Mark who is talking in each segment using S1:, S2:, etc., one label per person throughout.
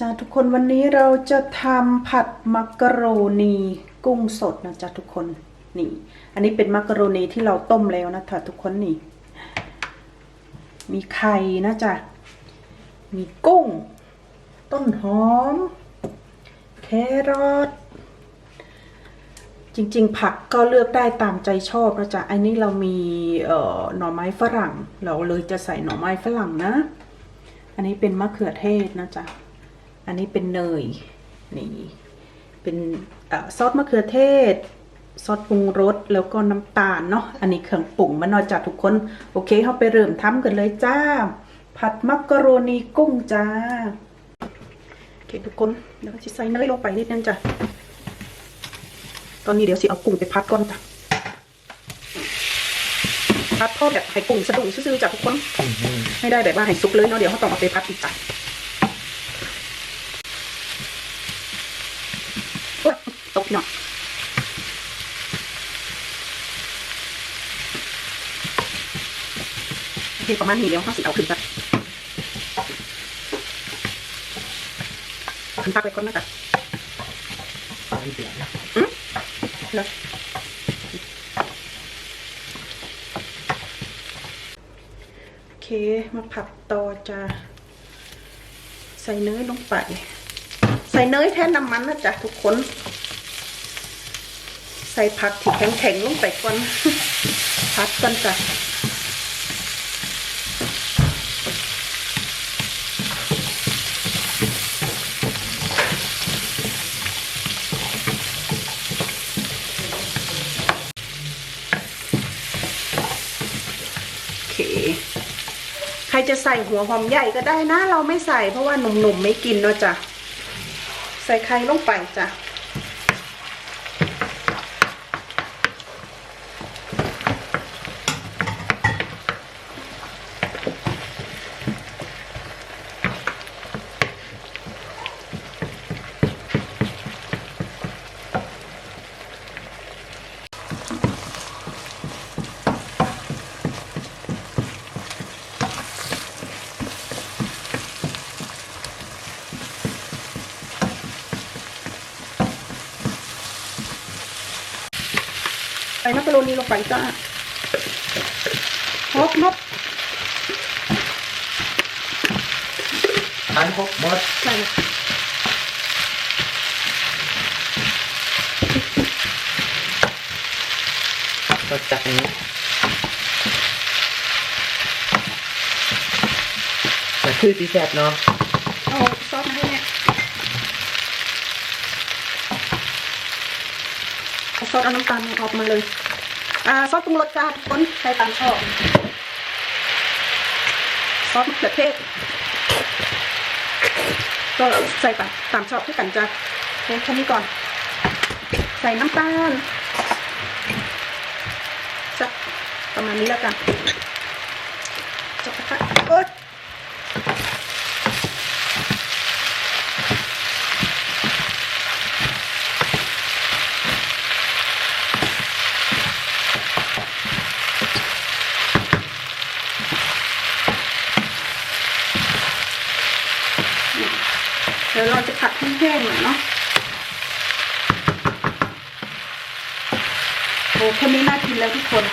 S1: จ้าทุกคนวันนี้เราจะทำผัดมักกะโรนีกุ้งสดนะจ๊ะทุกคนนี่ อันนี้เป็นมักกะโรนีที่เราต้มแล้วนะจ๊ะทุกคนนี่ มีไข่นะจ๊ะมีกุ้ง ต้นหอม แครอทจริง ๆ ผักก็เลือกได้ตามใจชอบนะจ๊ะอันนี้เรามีเอ่อหน่อไม้ฝรั่ง เราเลยจะใส่หน่อไม้ฝรั่งนะ อันนี้เป็นมะเขือเทศนะจ๊ะ อันนี้เป็นเนยนี่เป็นเออซอสมะเขือเทศ ซอสปรุงรสแล้วก็น้ำตาลเนาะอันนี้เครื่องปรุงมันเนอกจากทุกคนโอเคเขาไปเริ่มทำกันเลยจ้า ผัดมักกะโรนีกุ้งจ้าโอเคทุกคนเดี๋ยวจะใส่เนยลงไปนิดนึงจ้ะตอนนี้เดี๋ยวสิเอากุ้งไปพัดก่อนจ้ะพัดทอดแบบให้กุ้งสะดุ้งซื่อๆจ้ะทุกคนไม่ได้แบบว่าให้ซุกเลยเนาะเดี๋ยวเขาต้องเอาไปพัดอีกจ้ะ โอ๊ยตกหน่อย โอเคประมาณนี้เดี๋ยวเขาสิเอาขึ้นไปขึ้นปักไว้ก่อนนะจ๊ะ
S2: ไม่เดือดนะ
S1: แล้วโอเค มาผัดต่อจ้ะใส่เนยลงไป ใส่เนยแทนน้ำมันนะจ๊ะทุกคน ใส่ผักที่แข็งๆลงไปก่อนพัดกันจ้ะ ใครจะใส่หัวหอมใหญ่ก็ได้นะ เราไม่ใส่เพราะว่าหนุ่มๆไม่กินเนาะจ้ะ ใส่ไข่ลงไปจ้ะ มักกะโรนีลงไปจ้าฮอกนก
S2: อันพกมด
S1: ใส่
S2: ก็จากนี้แต่คือตีแซบเนาะ
S1: เอาซอสมาให้เนี่ยเอา ซอสเอาน้ำตาลออกมาเลยอ่าซอสปรุงรสจ้าทุกคนใส่ตามชอบซอสมะเขือเทศก็ใส่ตามตามชอบที่กันจ้ะโอเคแค่นี้ก่อน ใส่น้ำตาลสักประมาณนี้แล้วกันจับกระทะเอ้ย เดี๋ยวเราจะผัดให้ แห้งหน่อยเนาะโอ้แค่นี้น่ากินแล้วทุกคน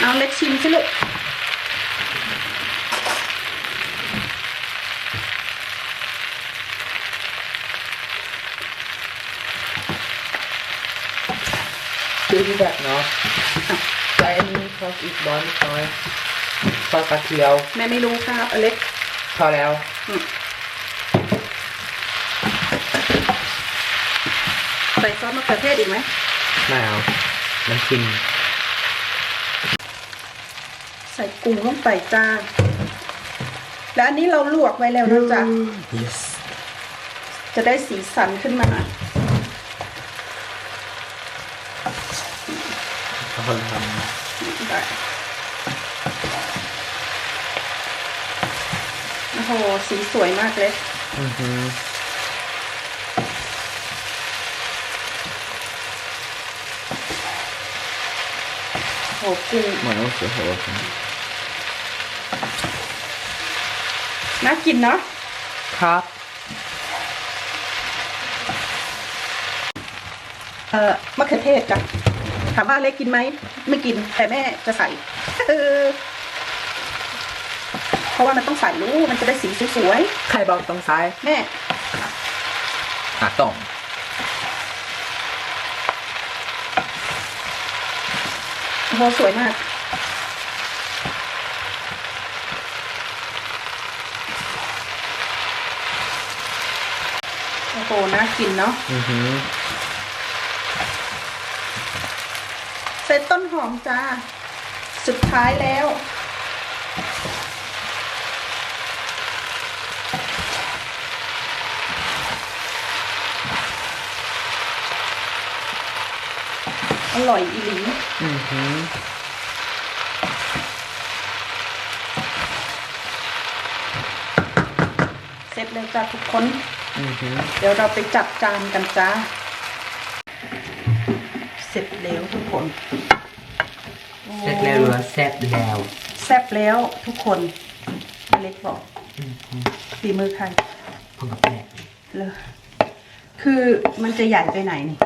S1: เอาเล็กชิมสิลูก
S2: คือตีแซบเนาะใส่อันนี้พออีกบอลน้อยซอสกระเทียว
S1: แม่ไม่รู้ครับอเล็ก
S2: พอแล้ว
S1: อื มใส่ซอสมะเขือเทศอีกไหม
S2: ไม่เอามันกิน
S1: ใส่กุ้งลงไปจ้า แล้วอันนี้เราลวกไว้แล้วนะจ๊ะ
S2: yes
S1: จะได้สีสันขึ้นมา
S2: เอาคนท
S1: ได้โอ้โห สีสวยมากเลยำ
S2: อือหื อ
S1: โหกุ้ง
S2: Man måste ha sån.
S1: น่ากินเนาะ
S2: Katt.
S1: เอ่อมะเขือเทศจ้ะถามว่าเล็กกินไหม ไม่กิน แต่แม่จะใส่เออเพราะว่ามันต้องใส่ลูกมันจะได้สีสวย
S2: ใครบอกต้องใช้
S1: ๆแม่
S2: อะต้อง
S1: โอ้โหสวยมากโอ้โหน่ากินเนาะ
S2: อือหือ
S1: เสร็จต้นหอมจ้า สุดท้ายแล้ว อร่อยอีหลี
S2: อือหือ
S1: เสร็จแล้วจ้าทุกคน
S2: อือหือ
S1: เดี๋ยวเราไปจัดจานกันจ้า เสร็จแล้วทุกคน
S2: เสร็จแล้วหรือว่าแซ่บแล้ว
S1: แซ่บแล้วทุกคนอเล็กบอก
S2: อือหือ
S1: ฝีมือใคร
S2: ผมกับแม่
S1: เลยคือมันจะใหญ่ไปไหนนี่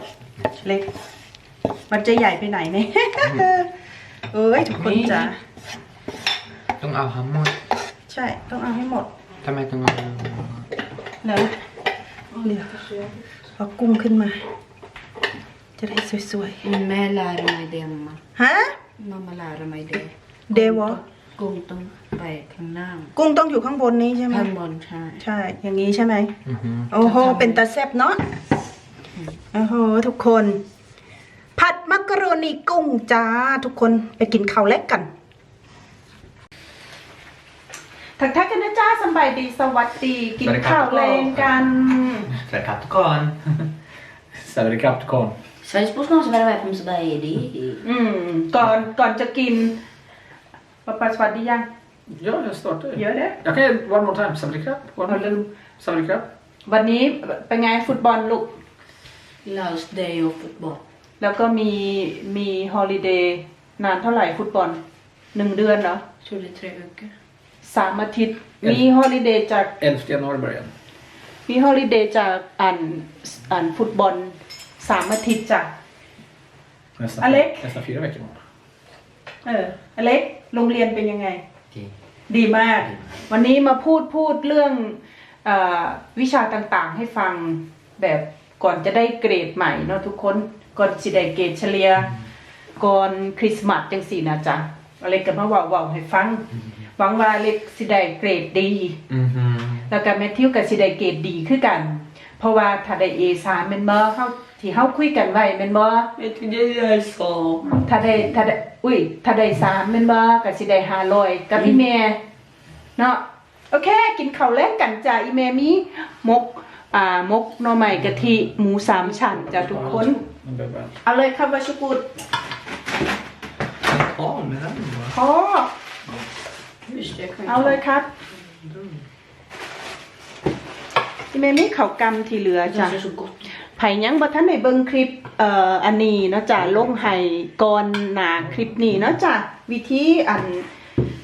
S1: เล็ก มันจะใหญ่ไปไหนเนี่ย เอ้ยทุกคนจ้า
S2: ต้องเอาทั้งหมด
S1: ใช่ ต้องเอาให้หมด
S2: ทำไมต้องเอา
S1: แล้วเดี๋ยวเอากุ้งขึ้นมา จะได้สวย
S3: Med lär mig det mamma.
S1: ๆ ฮะ
S3: Mamma lär mig det.
S1: เดวะ
S3: Gång de ไปข้างหน้า
S1: กุ้งต้องอยู่ข้างบนนี้ใช่ไหม
S3: ข้างบนใช่
S1: ใช่ อย่างนี้ใช่ไหม
S2: อือหือ
S1: โอ้โห เป็นตาแซบเนาะ โอ้โห ทุกคน ผัดมักกะโรนีกุ้งจ้าทุกคนไปกินข้าวเล็กกันทักทายกันนะจ้าสำบายดีสวัสดี กินข้าวแรงกัน
S4: สวัสดีครับทุกคนสวัสดีครับทุกคน
S3: Sveriges Postnord ska vara med på Mosberg.
S1: อืม ก่อนก่อนจะกินปะปะสวัสดียัง
S4: Ja, jag startar
S1: เยอะเด้อ
S4: Jag kan göra one more time. สวัสดีครับ One
S1: เอาลืม
S4: สวัสดีครับ
S1: วันนี้เป็นไงฟุตบอลลูก
S3: Last day of football.
S1: แล้วก็มีมีฮอลิเดย์นานเท่าไหร่ฟุตบอลหนึ่งเดือนเหรอ
S3: Tror det är tre veckor.
S1: สามอาทิตย์ มีฮอลิเดย์จาก
S4: 11 januari börjar
S1: มีฮอลิเดย์จากอ่านอ่านฟุตบอลสามอาทิตย์จ้ะ
S4: nästan,
S1: Alec?
S4: nästan fyra veckor imorgon.
S1: เอออเล็กโรงเรียนเป็นยังไง
S2: ดี
S1: ดีมาก วันนี้มาพูดพูดเรื่องเออวิชาต่างๆ ให้ฟังแบบก่อนจะได้เกรดใหม่เนาะทุกคน ก่อนสิได้เกรดเฉลี่ยก่อนคริสต์มาสจังสี่นะจ๊ะอเล็กก็มาเว่าเว่าให้ฟังหวังว่าอเล็กสิได้เกรดดี
S2: อือหือ
S1: แล้วก็แมทธิวกับสิได้เกรดดีคือกัน เพราะว่าถ้าได้ A3 แม่นบ่เฮาที่เฮาคุยกันไว้แม่นบ่
S3: Vet du det jag sa?
S1: ถ้าได้ถ้าได้อุ้ยถ้าได้สามแม่นบ่ก็สิได้500กับอีแม่เนาะโอเค กินข้าวแลกกันจ้ะอีแม่มีมกอ่ามกหน่อไม้กะทิหมูสามชั้นจ้ะทุกคน
S4: Nu börjar jag.
S1: เอาเลยครับวาชกุด
S2: อ๋อไม่ได้
S1: พอ
S3: Just det, jag kan
S1: เอาเลยครับอีแม่มีข้าวกำที่เหลือ
S3: Det
S1: จ้ะ
S3: är så gott.
S1: ไผยังบ่ทันได้เบิ่งคลิปเอ่ออันนี้เนาะจ้ะลงให้ก่อนหน้าคลิปนี้เนาะจ้ะวิธีอัน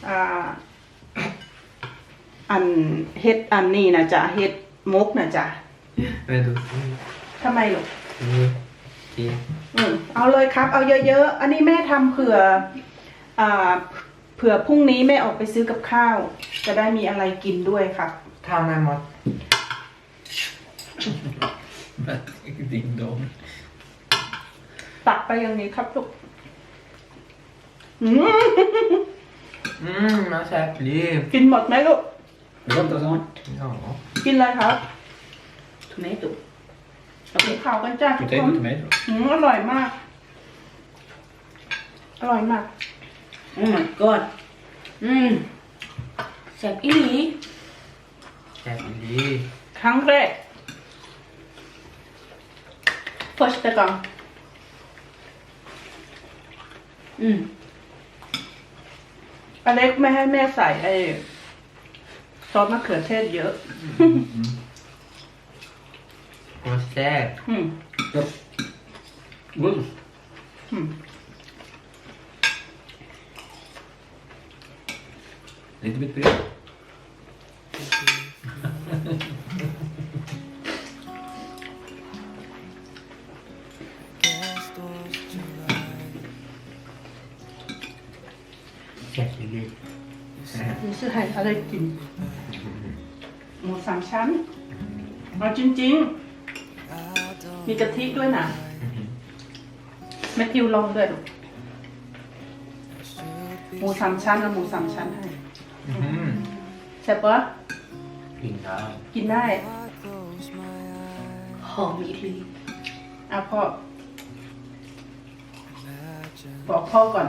S1: อ่าอันเฮ็ดอันนี้นะจ้ะเฮ็ดมกนะจ้ะ
S2: ไม่ดู
S1: ทำไมลูก
S2: นี่ ดี
S1: อืมเอาเลยครับ เอาเยอะๆ อันนี้แม่ทำเผื่ออ่าเผื่อพรุ่งนี้แม่ออกไปซื้อกับข้าว จะได้มีอะไรกินด้วยครับ
S2: ทำไม่หมด
S4: Ding dong.
S1: ตักไปอย่างนี้ครับลูกอืม
S2: อืมมาแซ่บดี
S1: กินหมดไหมลูก
S4: Vill du hämta sån?
S2: อ๋อ
S1: กินอะไรครับ
S3: Tomato.
S1: กินข้าวกันจ้าทุกคน
S4: Potato tomato.
S1: อืมอร่อยมาก อร่อยมาก
S3: Oh my god. Mm. Säg Ili.
S2: แซ่บดี
S1: ครั้งแรก first time
S3: Mm.
S1: อเล็กไม่ให้แม่ใส่ไอ้ซอสมะเขือเทศเยอะ
S2: โอ้แซ่บ
S1: อืม
S4: Ja. God.
S1: อืม
S4: Lite bit bred. Jättelig.
S1: มีซื้อให้อะไรกิน หมูสามชั้นเอาจริง ๆ มีกะทิด้วยนะแมทธิวลองด้วยลูกหมูสามชั้นเอาหมูสามชั้นให้
S4: Mm.
S1: ใช่ปะ
S4: Pinnar.
S1: กินได้
S3: หอมอิหลี
S1: เอาพ่อ บอกพ่อก่อน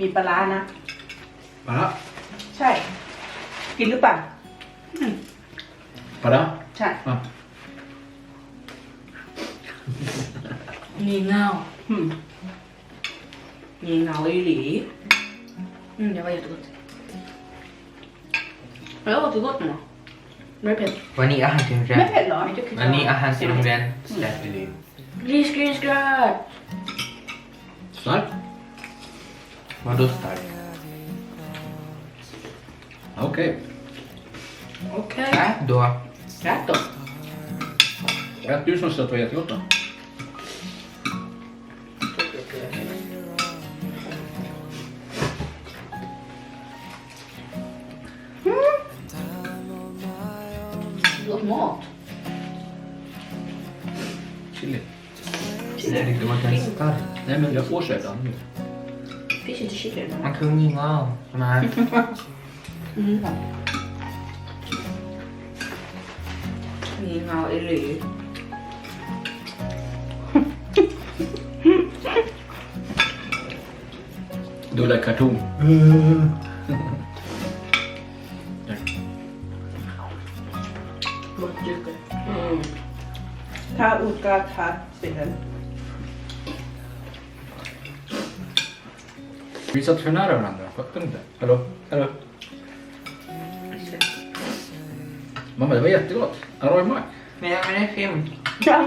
S1: มีปลาร้านะ
S4: Va?
S1: ใช่ กินหรือเปล่า
S4: Vadå?
S1: ใช่
S3: งีเงา
S1: อืม
S3: งีเงาอิหลีอืม det var jättegott det var jättegott nu Var det pett?
S4: วันนี้อาหารที่โรงเรียน
S1: ไม่เผ็ดเหรอ
S4: วันนี้อาหารที่โรงเรียนแซ่บไปเลย
S3: Risgrynsgröt!
S4: Stark? Vadå stark? Okej.
S3: Okej.
S4: Ät då.
S3: Ät då.
S4: Ät du som sa att det var jättegott då? Nej, det var ganska starkt. Nej, men jag får sällan nu.
S3: Finns inte chili i den här.
S4: มันคืองีเง่าใช่ไหม
S3: Mm. งีเงาอิหลี
S4: Du där karton.
S3: หมดจึกเลยอืม
S1: ถ้าอุดกาทาเสียน
S4: Vi satt för nära varandra, fattar du inte? Hallå? Hallå? Mamma, det var jättegott. Aroy Mac.
S2: ไม่ได้ไม่ได้พิมพ์
S1: จัง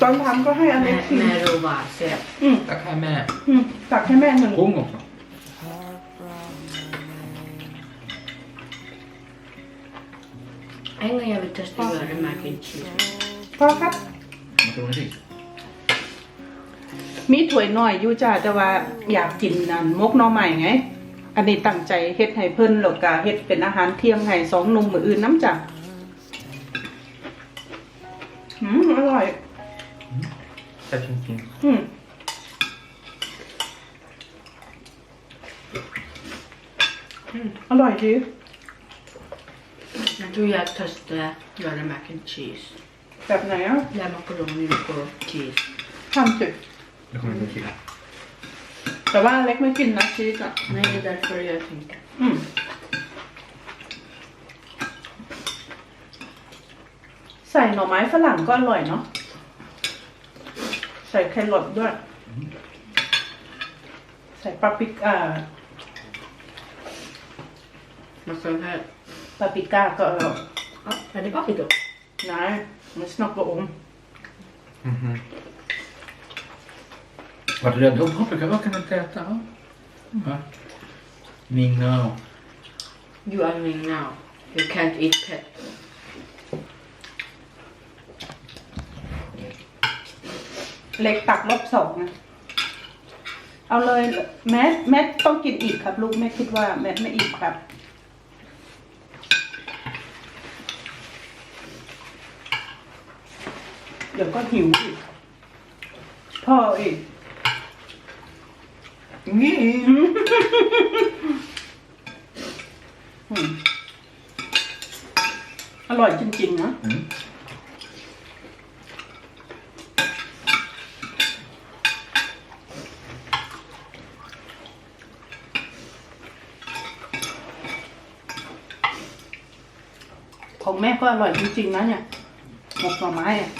S1: ตอนทำก็ให้อเล็
S3: แม่
S1: กกิน
S3: แม่รู้ว่าแซ่บ
S1: อืม
S2: ก็แค่แม่
S1: อืมตักให้แม่หนึ่ง
S4: Hon också.
S3: En gång jag vill testa att göra mac and cheese.
S1: พอค มีถ้วยน้อยอยู่จ้าแต่ว่าอยากกินนั่นมกหน่อใหม่ไง อันนี้ตั้งใจเฮ็ดให้เพิ่นแล้วก็เฮ็ดเป็นอาหารเที่ยงให้สองหนุ่มมืออื่นน้ำจ้ะอืมอร่อย
S2: แต่จริง
S1: อืมอืมอร่อยดี
S3: Jag tror jag testar att göra mac and cheese.
S1: แบบไหนอะ
S3: Där makaroner och cheese.
S1: ทำสิ
S4: Det kommer inte att killa.
S1: แต่ว่าเล็กไม่กินนะชีสอะ
S3: Nej, det är därför jag tänkte.
S1: อืม ใส่หน่อไม้ฝรั่งก็อร่อยเนาะ ใส่แครอทด้วย ใส่ปาปริก้า
S3: Man ska här.
S1: ปาปริก้าก็อร่อย
S3: Ja, är det bakit då?
S1: Nej, men snacka om.
S2: ๆอือฮึ
S4: Var du rädd? Åh, paprika, vad kan du inte äta? Ja. Va? Mingau.
S3: You are me now. You can't eat pet.
S1: เล็กตักรอบสองนะ เอาเลยแมทแมทต้องกินอีกครับ ลูกแม่คิดว่าแมทไม่อีกครับ เดี๋ยวก็หิวอีกพ่ออีก
S2: นี่
S1: อืมอร่อยจริงๆนะ
S4: Mm.
S1: ของแม่ก็อร่อยจริงๆนะเนี่ยหมกหน่อไม้อะ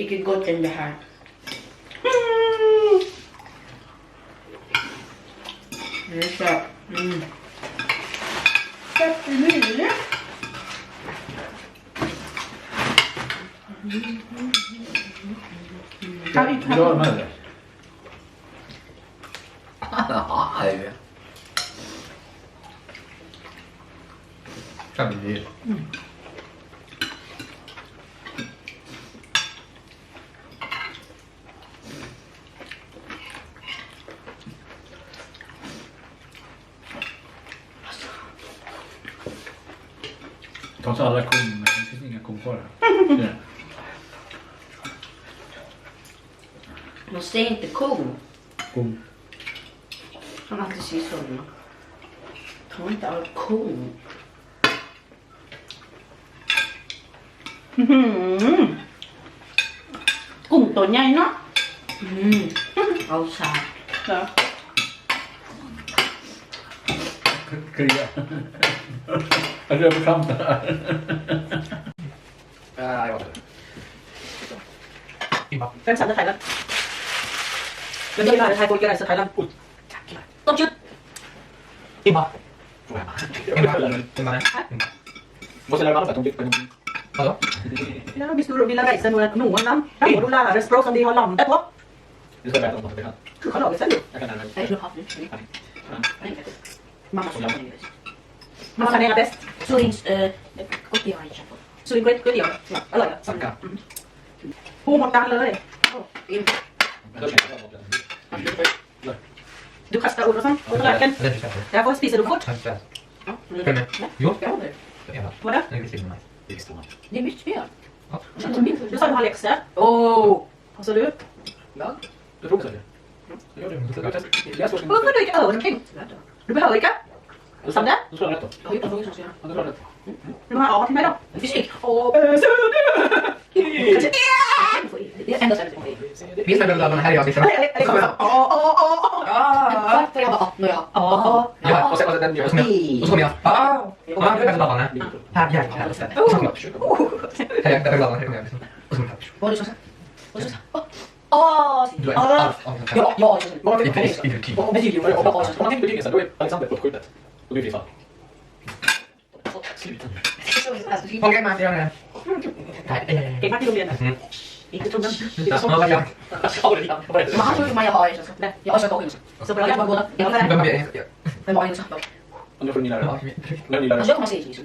S3: Icke gott än det här.
S1: อื
S3: Det är så. Mm.
S1: แซ่บอีหลีเนี่ยเอาอีกค
S4: Vill du ha ำ de här eller?
S5: Kan det. Ta så alla korn, men det finns inga korn kvar här. Ja.
S3: Man säger inte kon.
S5: Korn.
S3: Han alltid säger så. nu. Ta inte all kon.
S1: อื้อหือกุ้งตัวให ญ่เนาะ
S3: Mm. All sad.
S1: เหรอ
S5: Kria. Jag rör mig fram där.
S4: Ah, jag vet inte.
S1: เป็นภาษาไทยแล้วเดี๋ยวนี้เราไทยคนกี่ไรสไทยแล้วต้องชุด
S4: Imma. Får jag hemma? Imma. Måste lära mig alfabet om det. Vadå?
S1: แล้วมีสตูดิโอไรเซนหนูน้ำถ้าหนูดูแลเรสโปร som de har lam där på
S4: Du ska berätta om något bekant.
S1: คือเขาหลอกไปซะอยู่
S4: Jag kan lära mig.
S3: Jag vill ha det. Mamma ska ha det.
S1: ม
S4: Slings
S1: öö, kotiaisha. Suin kuit kyllä joo. Alo joo. Sakka. Huumotaan löi. Du
S2: kastar Olofsson på tallarken.
S1: Därför spiser du fort.
S2: Jo.
S1: Vadå?
S2: Det är
S3: mycket
S2: fel.
S1: Du sa du har läxor.
S3: Åh!
S1: Vad sa du?
S4: Ladd. Du provsöker.
S1: Varför du inte öronking? Du behöver inte. Som det?
S4: Då slår jag rätt då.
S3: Jag har gjort en fråga som ska göra.
S4: Ja, då slår jag rätt.
S1: du har A till mig då
S3: Fysik.
S1: och
S3: Det är enda stället jag
S2: Visst är det bland här är jag liksom.
S3: Ah! För jag bara, ah, nu är jag.
S1: Ja.
S2: Ja,
S4: Och sen och sen den gör
S2: och så kommer jag. Och så kommer jag. Ah! Och här är bladdarna. Här, jävlar. Här. Och så kommer jag. Här, där är bladdarna. Här kommer jag liksom. Och så kommer jag.
S3: Vad är det som sagt? Vad är det som sagt? Åh!
S2: Du är alf av den här.
S3: Ja, ja, ja.
S4: Vad
S2: I
S4: tänker
S2: pris,
S4: du?
S2: i rutin.
S4: Om man tänker om man tänker då är Alexander på skjutet. Och du är fridsfall. Sluta.
S2: Håll med mig, gör det. Nej, eh.
S1: เก่งมากที่โรงเรียนอะ
S2: Mm.
S1: อีกทุกนั้น
S2: Sluta. Ja, vad gör
S4: Ja, det är lite. Vad är det?
S3: Men han tror att man jag har en känsla. Nej, jag har sökt också.
S1: Så bra, jag bara går.
S3: Jag har
S2: Vem
S3: det.
S2: är det?
S3: Men vad är det som sagt?
S4: Och nu får ni lära
S2: Ja,
S4: er.